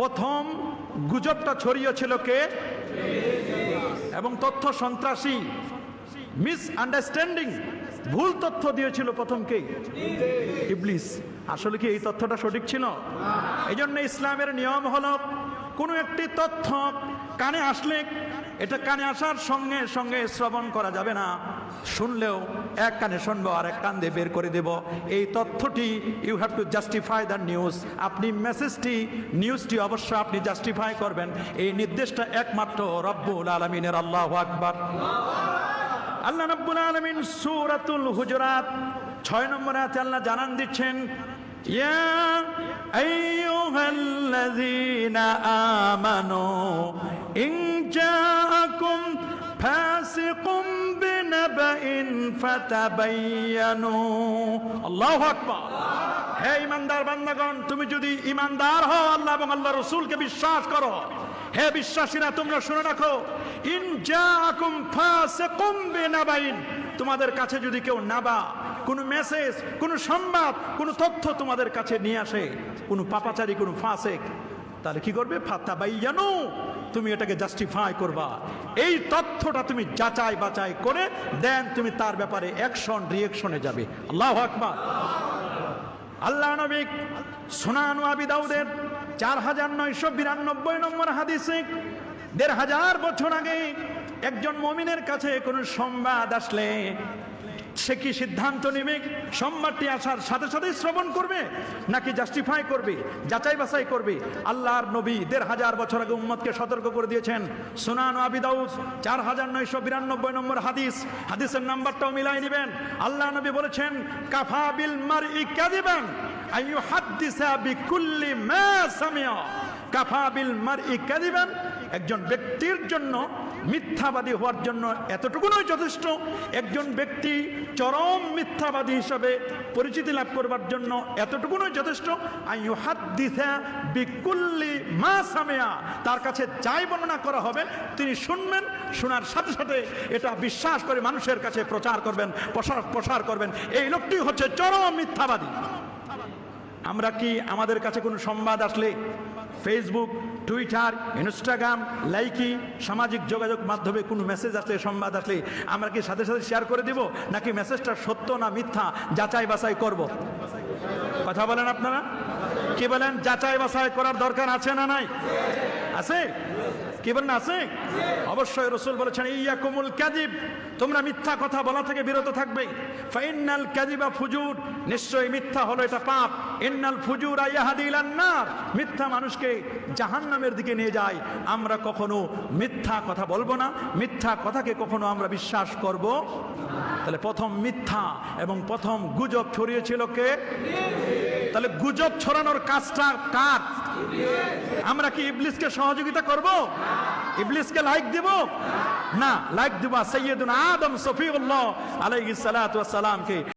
প্রথম গুজবটা ছড়িয়েছিল কে? এবং তথ্য সন্ত্রাসী মিস আন্ডারস্ট্যান্ডিং ভুল তথ্য দিয়েছিল প্রথম কে? ইবলিস। আসলে কি এই তথ্যটা সঠিক ছিল? এই জন্য ইসলামের নিয়ম হল কোনো একটি তথ্য কানে আসলে এটা কানে আসার সঙ্গে সঙ্গে শ্রবণ করা যাবে না। শুনলেও এক কানে শুনব আর এক কান দিয়ে বের করে দেব। এই তথ্যটি you have to justify the news আপনি মেসেজটি নিউজটি অবশ্য আপনি জাস্টিফাই করবেন। এই নির্দেশটা একমাত্র রব্বুল আলমিনের আল্লাহ আকবার। আল্লাহ রব্বুল আলামিন সূরাতুল হুজুরাত 6 নম্বর আয়াতে আল্লাহ জানান দিচ্ছেন, ইয়া আইয়ুহাল্লাযীনা আমানু ইন জাআকুম ফাসিকুম বিনাবাইন ফাতাবায়ানু আল্লাহু আকবার হে ইমানদার বান্দাগণ, তুমি যদি ইমানদার হও আল্লাহ এবং আল্লাহ রসুলকে বিশ্বাস করো। হে বিশ্বাসীরা, তোমরা শুনে রাখো, ইন জাআকুম ফাসিকুম বিনাবাইন। তোমাদের কাছে যদি কেউ নাবা, কোনো মেসেজ, কোনো সংবাদ, কোনো তথ্য তোমাদের কাছে নিয়ে আসে, কোনো পাপাচারী, কোনো ফাসেক তাহলে কি করবে? ফাতা বাইয়ানু তুমি এটাকে জাস্টিফাই করবা। এই তথ্যটা তুমি যাচাই বাছাই করে দেন তুমি তার ব্যাপারে অ্যাকশন রিয়েকশনে যাবে। আল্লাহ আকবার। আল্লাহ নবী সোনানু আবি দাউদের চার হাজার নয়শো বিরানব্বই নম্বর হাদিসে দেড় হাজার বছর আগে একজন মমিনের কাছে কোনো সংবাদ আসলে সে কি সিদ্ধান্ত নেবে? সংবাদটি আসার সাথে সাথে শ্রবণ করবে, নাকি জাস্টিফাই করবে, যাচাই বাছাই করবে? আল্লাহর নবী দেড় হাজার বছর আগে উম্মদকে সতর্ক করে দিয়েছেন। সুনান আবি দাউদ, চার হাজার নয়শো বিরানব্বই নম্বর হাদিস। হাদিসের নাম্বারটাও মিলাই নেবেন। আল্লাহ নবী বলেছেন, কাফা বিল মার ই কাদিবান আইয়ু হাদ্দিসা বিকুল্লি মা সামিয়া কাফা বিল মার ই কাদিবান। একজন ব্যক্তির জন্য মিথ্যাবাদী হওয়ার জন্য এতটুকুনই যথেষ্ট। একজন ব্যক্তি চরম মিথ্যাবাদী হিসাবে পরিচিতি লাভ করবার জন্য এতটুকুনই যথেষ্ট। আইয়ু হাদ্দিসা বিকুল্লি মা সামিয়া। তার কাছে যাই বর্ণনা করা হবে, তিনি শুনবেন, শোনার সাথে সাথে এটা বিশ্বাস করে মানুষের কাছে প্রচার করবেন প্রসার প্রসার করবেন। এই লোকটি হচ্ছে চরম মিথ্যাবাদী। আমরা কি আমাদের কাছে কোনো সংবাদ আসলে? ফেসবুক টুইটার ইনস্টাগ্রাম লাইকি, সামাজিক যোগাযোগ মাধ্যমে কোনো মেসেজ আসলে, সংবাদ আসলে আমরা কি সাথে সাথে শেয়ার করে দিব? নাকি মেসেজটা সত্য না মিথ্যা? যাচাই বাছাই করব। কথা বলেন আপনারা? কি বলেন? যাচাই বাছাই করার দরকার আছে না নাই? আছে? কি বলেন আছে? অবশ্যই রসুল বলেছেন ইয়া কুমুল কাজিব তোমরা মিথ্যা কথা বলা থেকে বিরত থাকবে। ফাইনাল কাজিবা ফুজুর, নিশ্চয়ই মিথ্যা হলো এটা পাপ। ইন্নাল ফুজুর আয়াহাদিলান নার। মিথ্যা মানুষকে জাহান্নামের দিকে নিয়ে যায়। আমরা কখনো মিথ্যা কথা বলব না, মিথ্যা কথাকে কখনো আমরা বিশ্বাস করব তাহলে প্রথম মিথ্যা এবং প্রথম গুজব ছড়িয়েছিল কে? তাহলে গুজব ছড়ানোর কাজটা কার? আমরা কি ইবলিসকে সহযোগিতা করব? ইবলিসকে লাইক দিব? না লাইক দিবা। সৈয়দুল আদম সফিউল্লাহ আলাইহিস সালাতু ওয়াস সালামকে